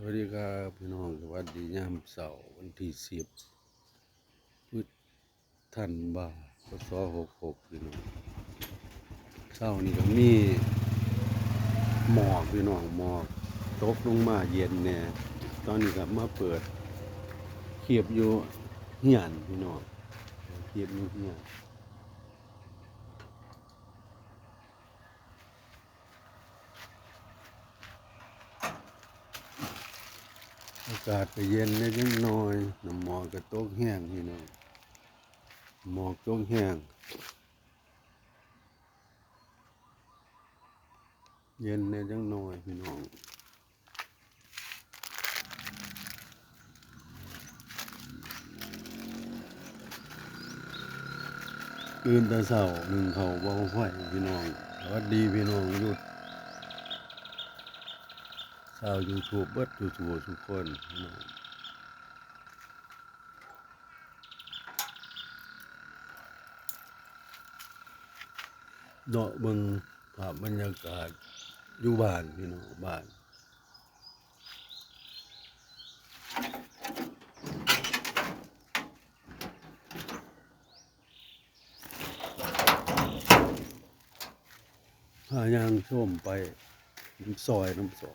สวัสดีครับพี่น้องสวัสดียามเสาร์วันที่สิบพฤษธันวาคมหกหกพี่น้องเช้านี้ก็มีหมอกพี่น้องหมอกตกลงมาเย็นเนี่ยตอนนี้ก็มาเปิดเขียบอยู่เหียนพี่น้องเขียบอยู่เหียน อากาศก็เย็นนิดหน่อยน้ำหมอกก็ตกแห้งพี่น้องหมอกตกแห้งเย็นนิดหน่อยพี่น้องตื่นแต่เช้าหนึ่งเขาเบาไฟพี่น้องสวัสดีพี่น้องหยุด ชาวยูทูบเบิดยูทูบทุกคนนะเนาะเบิ่งภาพบรรยากาศอยู่บ้านพี่น้องบ้านพายางส้มไปซอยน้ำซอ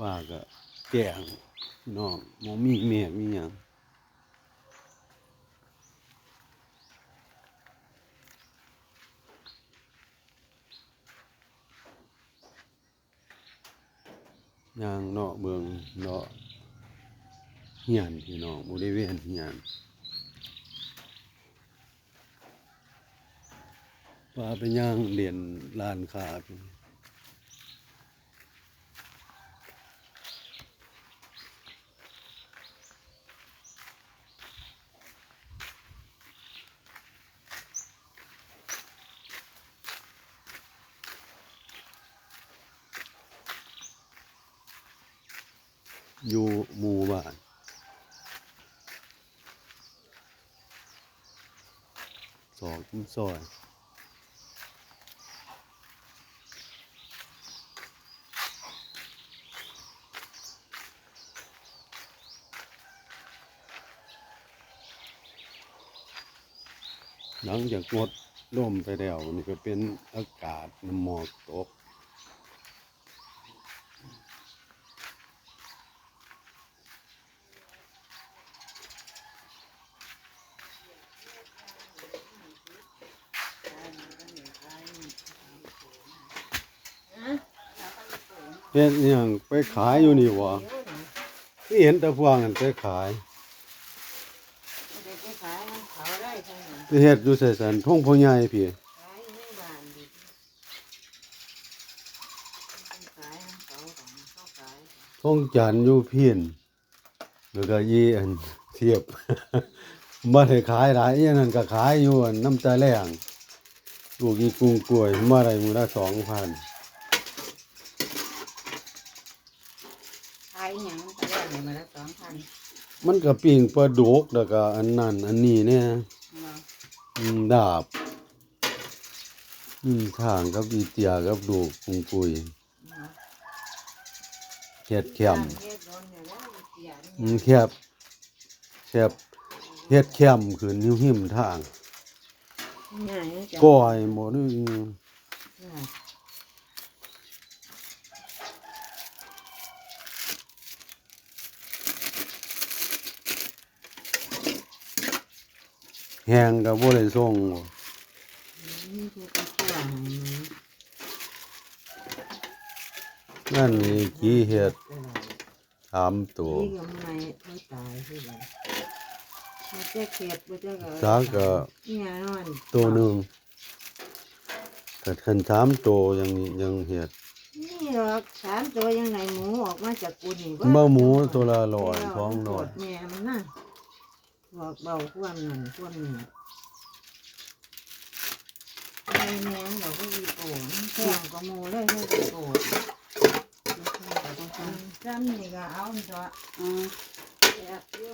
ว่าก็แกงพี่น้องมมีเมียมีหยังย่างเนาะเมืองเนาะเฮียนพี่น้องบริเวณเฮียนว่าไปย่างเรียนลานคา อยู่หมู่บ้านสองซอยหลังจากงดร่มไปแล้วนี่ก็เป็นอากาศน้ำหมอกตก เฮ็ดอหยังไปขายอยู่นี่วะที่เห็นต่พวกนั้นไปขายไปเห็ดอยู่ใส่สันทงพ่อใหญ่พี่ขายในบ้านดิขายน้ำเขาของเขาขายทงจันอยู่เพียนแล้วก็ยีอันเทียบบ่ได้ขายหลายอีอันนั้นก็ขายอยู่น้ำใจแรงลูกอีกุ้งกล้วยมาได้มือละ2,000ขา ยหยังก็ได้เลยมาละสองพันมันก็ปิ้งปลาดุกแล้วก็อันนั้นอันนี้เนี่ยมาอืมดาบอืมทางกับอีเตียกับลูกกุ้งกุยมาเฮ็ดแคมเฮ็ดโดนอยู่แล้วเสียอืนี่มแคบแคบเฮ็ดแคมขึ้นอยู่หิมทางง่ายจังก้อยหมดนี่ง่าย แหงก็บ่ได้ส่งบ่นี่คือตะกั่วให้มันนั่นนี่กี่เฮ็ดถามตัวนี่ก็ไม่ไม่ตายที่ไหนมันจะเข็ดมันจะก็สาก็นี่ไงมันตัวหนึงแต่คันถามตัวยังนี้ยังเฮ็ดนี่หรอกสามตัวยังไงหมูออกมาจากกุนี่บ่หมูตัวละร้อยสองร้อยแม่มันน่ะ บอกเบาความนั่นความนี่ไอ้แม่งเราก็อีโก้มันแพงกว่าหมูเลยให้อีโก้ำนี่ก็เอาเถอะอืมแซ่บอยู่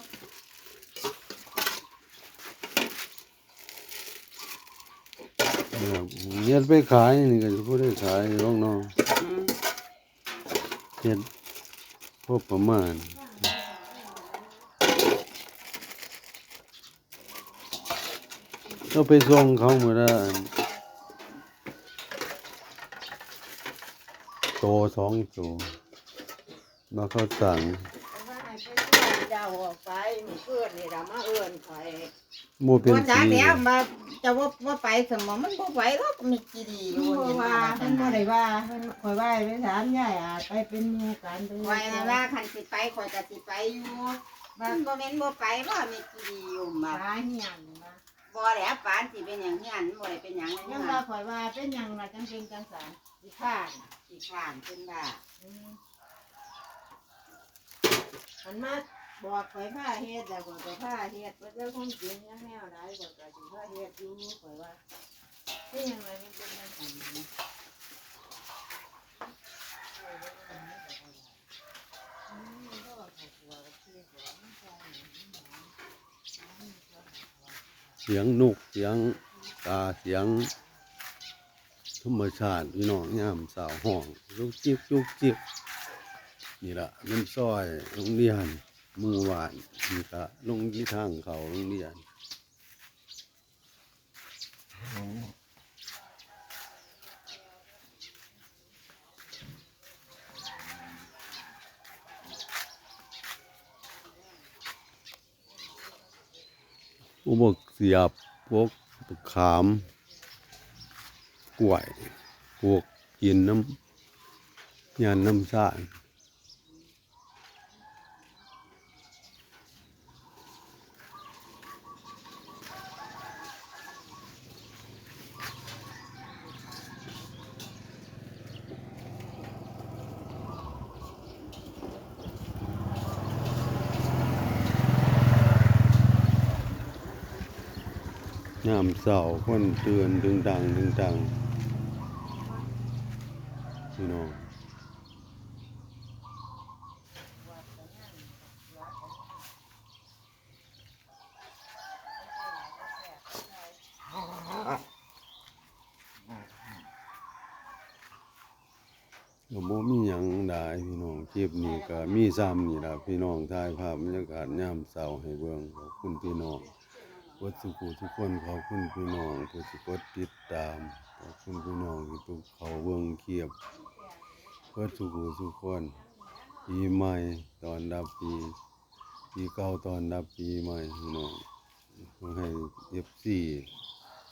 เนี่ยเฮ็ดไปขายนี่ก็สิบ่ได้ขายน้องน้องอืมเฮ็ดพอประมาณ เราไปส่งเขามื้อละอันโตสองโตมาเขาสั่งว่าให้ไปช่วยเจ้าออกไปมื้อคืนนี่ล่ะมาเอิ้นข่อยบ่เป็นบ่จักสีแล้วมาจะว่าว่าไปสมองมันบ่ไหวหรอกมีกี่ดีอยู่เพเห็นราะว่าว่าเพิ่นบ่ได้ว่าเพิ่นข่อยว่าให้ไปถามยายอาจไปเป็นหมู่กันไปไว้นะว่าคันสิไปข่อยก็สิไปอยู่มันบ่แม่นบ่ไปบ่มีกี่ดีอยู่มาหาเฮียนมา บ่แล้วปานสิเป็นหยังเฮียนบ่ได้เป็นหยังเลยยังนะว่าข่อยว่าเป็นหยังล่ะจังเป็นจังสารสิข้านสิข้านเป็นบ้าอืมมันมาบอกข่อยผ้าเฮ็ดแล้วข่อยก็ผ้าเฮ็ดว่าเจ้าคงจริงยังแนวใดข่อยก็สิผ้าเฮ็ดอยู่ข่อยว่าเป็นหยังไงมันเป็นจังซั่นนะ เสียงนกเสียงกาเสียงธรรมชาติพี่น้องยามสาวห้องลูกจิกลูกจิกนี่ละน้ำซอยโรงเรียนหมู่บ้านนี่ละลงที่ทางเขาโรงเรียน อุบกเสียบพวกขามกล้วยพวกกินน้ำยานน้ำสาน ยามเสาคนเตือนดึงดังดึงดังพี่น้องก็บ่มีหยังหลายพี่น้องคลิปนี้ก็มีซ้ำนี่ล่ะพี่น้องถ่ายภาพบรรยากาศยามเช้าให้เบิ่งขอบคุณพี่น้อง กดสุขุทุกคนขอบคุณพี่น้องผู้ที่กดติดตามขอบคุณพี่น้องที่ทุกเขาเบิ่งเคียบกดสุขุทุกคนปีใหม่ตอนรับปีปีเก่าตอนรับปีใหม่พี่น้องให้เอฟซี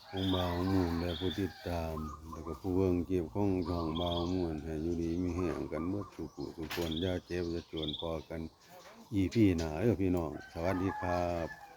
ของบาวมูลและผู้ติดตาม แล้วก็ผู้เบิ่งเก็บของช่องบาวมูลให้อยู่ดีมีแห่งกันเมื่อสุขุทุกคนยาเจ็บอย่าจวนพอกัน อีพี่หนาเด้อพี่น้อง สวัสดีครับ